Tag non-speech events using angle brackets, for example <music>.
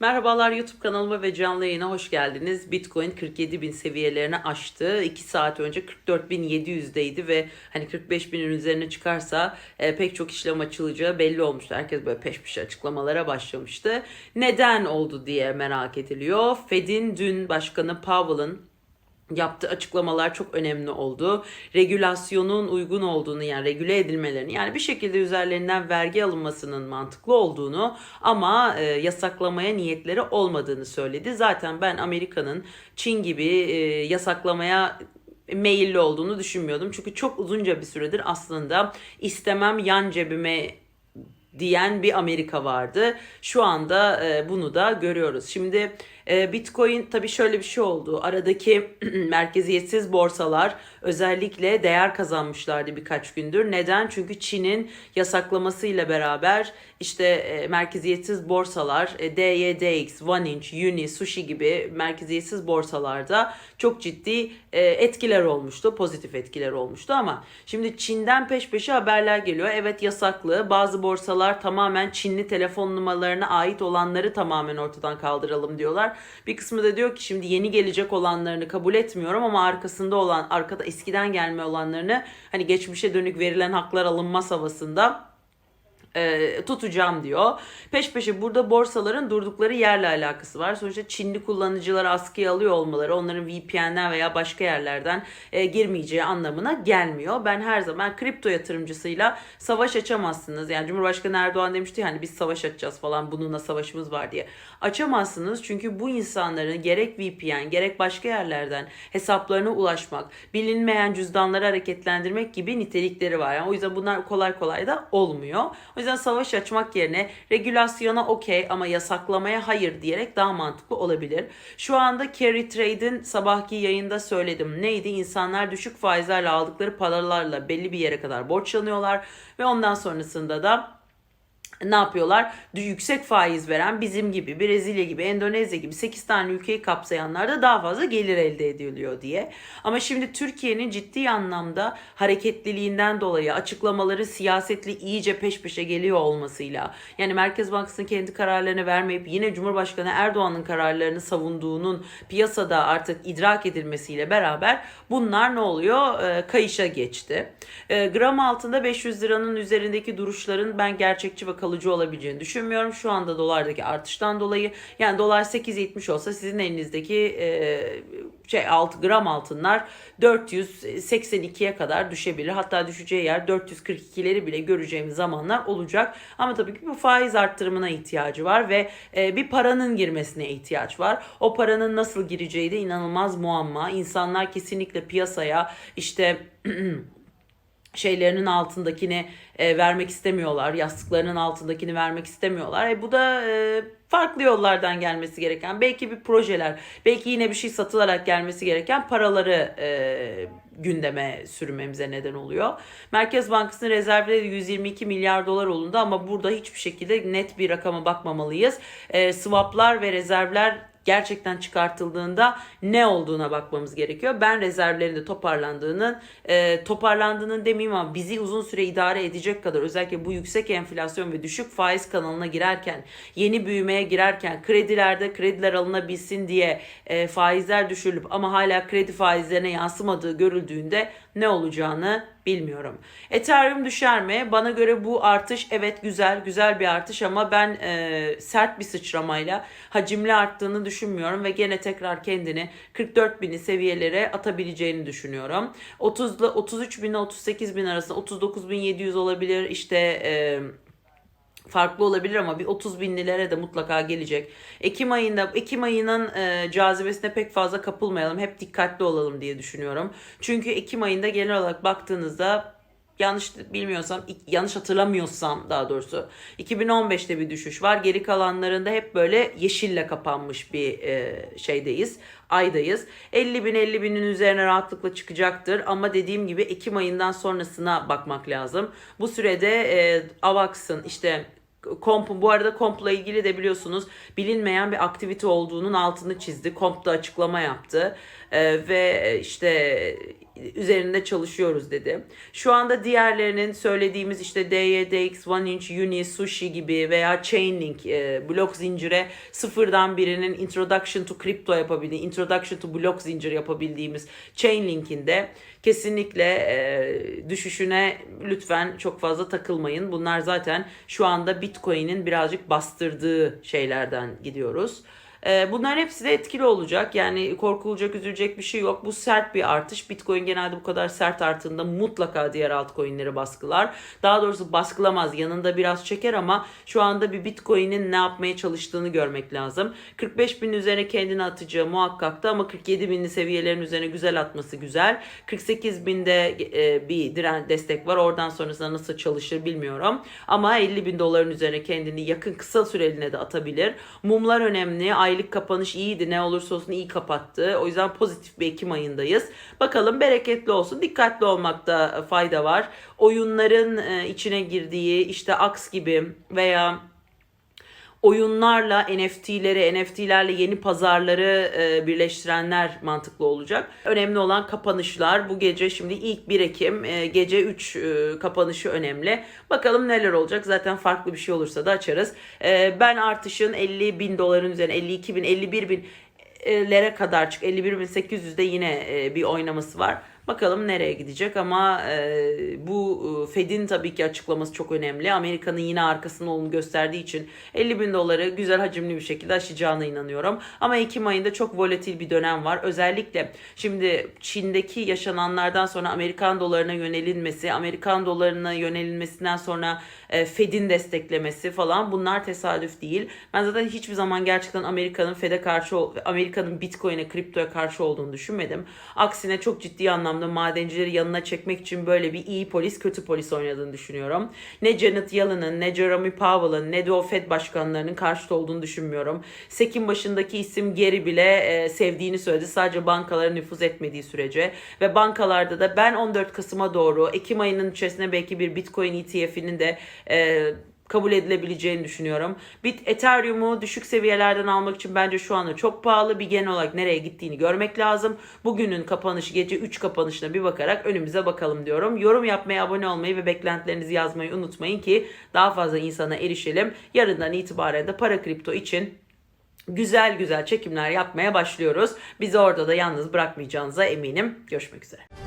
Merhabalar YouTube kanalıma ve canlı yayına hoş geldiniz. Bitcoin 47 bin seviyelerini aştı. 2 saat önce 44.700'deydi ve hani 45 binin üzerine çıkarsa e, pek çok işlem açılacağı belli olmuştu. Herkes böyle peş peşe açıklamalara başlamıştı. Neden oldu diye merak ediliyor. Fed'in dün başkanı Powell'ın yaptığı açıklamalar çok önemli oldu. Regülasyonun uygun olduğunu yani regüle edilmelerini yani bir şekilde üzerlerinden vergi alınmasının mantıklı olduğunu ama e, yasaklamaya niyetleri olmadığını söyledi. Zaten ben Amerika'nın Çin gibi e, yasaklamaya meyilli olduğunu düşünmüyordum. Çünkü çok uzunca bir süredir aslında istemem yan cebime diyen bir Amerika vardı. Şu anda e, bunu da görüyoruz. Şimdi e, Bitcoin tabii şöyle bir şey oldu. Aradaki <clears throat> merkeziyetsiz borsalar özellikle değer kazanmışlardı birkaç gündür. Neden? Çünkü Çin'in yasaklamasıyla beraber işte e, merkeziyetsiz borsalar e, DYDX, OneInch, Uni, Sushi gibi merkeziyetsiz borsalarda çok ciddi e, etkiler olmuştu. Pozitif etkiler olmuştu ama şimdi Çin'den peş peşe haberler geliyor. Evet yasaklı. Bazı borsalar tamamen Çinli telefon numaralarına ait olanları tamamen ortadan kaldıralım diyorlar. Bir kısmı da diyor ki şimdi yeni gelecek olanlarını kabul etmiyorum ama arkasında olan arkada eskiden gelme olanlarını hani geçmişe dönük verilen haklar alınmaz havasında e, tutacağım diyor. Peş peşe burada borsaların durdukları yerle alakası var. Sonuçta Çinli kullanıcıları askıya alıyor olmaları onların VPN'den veya başka yerlerden e, girmeyeceği anlamına gelmiyor. Ben her zaman kripto yatırımcısıyla savaş açamazsınız. Yani Cumhurbaşkanı Erdoğan demişti hani biz savaş açacağız falan bununla savaşımız var diye. Açamazsınız çünkü bu insanların gerek VPN gerek başka yerlerden hesaplarına ulaşmak, bilinmeyen cüzdanları hareketlendirmek gibi nitelikleri var. Yani o yüzden bunlar kolay kolay da olmuyor. O yüzden savaş açmak yerine regülasyona okey ama yasaklamaya hayır diyerek daha mantıklı olabilir. Şu anda carry trade'in sabahki yayında söyledim. Neydi? İnsanlar düşük faizlerle aldıkları paralarla belli bir yere kadar borçlanıyorlar ve ondan sonrasında da ne yapıyorlar? Yüksek faiz veren bizim gibi, Brezilya gibi, Endonezya gibi 8 tane ülkeyi kapsayanlar da daha fazla gelir elde ediliyor diye. Ama şimdi Türkiye'nin ciddi anlamda hareketliliğinden dolayı açıklamaları siyasetli iyice peş peşe geliyor olmasıyla yani Merkez Bankası'nın kendi kararlarını vermeyip yine Cumhurbaşkanı Erdoğan'ın kararlarını savunduğunun piyasada artık idrak edilmesiyle beraber bunlar ne oluyor? E, kayışa geçti. E, gram altında 500 liranın üzerindeki duruşların ben gerçekçi ve kalıcı olabileceğini düşünmüyorum. Şu anda dolardaki artıştan dolayı yani dolar 8.70 olsa sizin elinizdeki e, şey 6 gram altınlar 482'ye kadar düşebilir. Hatta düşeceği yer 442'leri bile göreceğimiz zamanlar olacak. Ama tabii ki bu faiz arttırımına ihtiyacı var ve e, bir paranın girmesine ihtiyaç var. O paranın nasıl gireceği de inanılmaz muamma. İnsanlar kesinlikle piyasaya işte <clears throat> şeylerinin altındakini e, vermek istemiyorlar. Yastıklarının altındakini vermek istemiyorlar. E, bu da e, farklı yollardan gelmesi gereken belki bir projeler, belki yine bir şey satılarak gelmesi gereken paraları e, gündeme sürmemize neden oluyor. Merkez Bankası'nın rezervleri 122 milyar dolar olundu ama burada hiçbir şekilde net bir rakama bakmamalıyız. E, swaplar ve rezervler gerçekten çıkartıldığında ne olduğuna bakmamız gerekiyor. Ben rezervlerin de toparlandığının e, toparlandığının demeyeyim ama bizi uzun süre idare edecek kadar özellikle bu yüksek enflasyon ve düşük faiz kanalına girerken yeni büyümeye girerken kredilerde krediler alınabilsin diye e, faizler düşürülüp ama hala kredi faizlerine yansımadığı görüldüğünde ne olacağını bilmiyorum. Ethereum düşer mi? Bana göre bu artış evet güzel, güzel bir artış ama ben e, sert bir sıçramayla hacimli arttığını düşünmüyorum ve gene tekrar kendini 44 bini seviyelere atabileceğini düşünüyorum. 30 ile 33 bin ile 38 bin arasında 39 bin 700 olabilir işte e, farklı olabilir ama bir 30 binlilere de mutlaka gelecek. Ekim ayında Ekim ayının e, cazibesine pek fazla kapılmayalım. Hep dikkatli olalım diye düşünüyorum. Çünkü Ekim ayında genel olarak baktığınızda yanlış bilmiyorsam yanlış hatırlamıyorsam daha doğrusu 2015'te bir düşüş var. Geri kalanlarında hep böyle yeşille kapanmış bir e, şeydeyiz. Aydayız. 50 bin 50 binin üzerine rahatlıkla çıkacaktır. Ama dediğim gibi Ekim ayından sonrasına bakmak lazım. Bu sürede e, AVAX'ın işte Komp, bu arada kompla ilgili de biliyorsunuz bilinmeyen bir aktivite olduğunun altını çizdi. Komp da açıklama yaptı. Ee, ve işte üzerinde çalışıyoruz dedi. Şu anda diğerlerinin söylediğimiz işte DYDX, One Inch, Uni, Sushi gibi veya Chainlink e, blok zincire sıfırdan birinin Introduction to Crypto yapabildiği, Introduction to blok zincir yapabildiğimiz Chainlink'in de kesinlikle e, düşüşüne lütfen çok fazla takılmayın. Bunlar zaten şu anda Bitcoin'in birazcık bastırdığı şeylerden gidiyoruz. Ee, Bunların hepsi de etkili olacak. Yani korkulacak, üzülecek bir şey yok. Bu sert bir artış. Bitcoin genelde bu kadar sert arttığında mutlaka diğer altcoin'leri baskılar. Daha doğrusu baskılamaz. Yanında biraz çeker ama şu anda bir Bitcoin'in ne yapmaya çalıştığını görmek lazım. 45 bin üzerine kendini atacağı muhakkaktı ama 47 binli seviyelerin üzerine güzel atması güzel. 48 binde e, bir diren destek var. Oradan sonrasında nasıl çalışır bilmiyorum. Ama 50 bin doların üzerine kendini yakın kısa süreliğine de atabilir. Mumlar önemli. Aylık kapanış iyiydi. Ne olursa olsun iyi kapattı. O yüzden pozitif bir Ekim ayındayız. Bakalım bereketli olsun. Dikkatli olmakta fayda var. Oyunların e, içine girdiği işte Aks gibi veya oyunlarla NFT'leri, NFT'lerle yeni pazarları e, birleştirenler mantıklı olacak. Önemli olan kapanışlar. Bu gece şimdi ilk 1 Ekim e, gece 3 e, kapanışı önemli. Bakalım neler olacak. Zaten farklı bir şey olursa da açarız. Ben artışın 50 bin doların üzerine 52 bin, 51 bin lere kadar çık. 51.800'de yine bir oynaması var. Bakalım nereye gidecek ama e, bu e, Fed'in tabii ki açıklaması çok önemli. Amerika'nın yine arkasında olduğunu gösterdiği için 50 bin doları güzel hacimli bir şekilde aşacağına inanıyorum. Ama Ekim ayında çok volatil bir dönem var. Özellikle şimdi Çin'deki yaşananlardan sonra Amerikan dolarına yönelinmesi, Amerikan dolarına yönelinmesinden sonra e, Fed'in desteklemesi falan bunlar tesadüf değil. Ben zaten hiçbir zaman gerçekten Amerika'nın Fed'e karşı, Amerika'nın Bitcoin'e, kriptoya karşı olduğunu düşünmedim. Aksine çok ciddi anlamda madencileri yanına çekmek için böyle bir iyi polis, kötü polis oynadığını düşünüyorum. Ne Janet Yellen'ın, ne Jeremy Powell'ın, ne de o Fed başkanlarının karşıt olduğunu düşünmüyorum. Sekin başındaki isim Geri bile e, sevdiğini söyledi. Sadece bankalara nüfuz etmediği sürece. Ve bankalarda da ben 14 Kasım'a doğru Ekim ayının içerisinde belki bir Bitcoin ETF'inin de e, kabul edilebileceğini düşünüyorum. Bit Ethereum'u düşük seviyelerden almak için bence şu anda çok pahalı. Bir genel olarak nereye gittiğini görmek lazım. Bugünün kapanışı gece 3 kapanışına bir bakarak önümüze bakalım diyorum. Yorum yapmayı, abone olmayı ve beklentilerinizi yazmayı unutmayın ki daha fazla insana erişelim. Yarından itibaren de para kripto için güzel güzel çekimler yapmaya başlıyoruz. Bizi orada da yalnız bırakmayacağınıza eminim. Görüşmek üzere.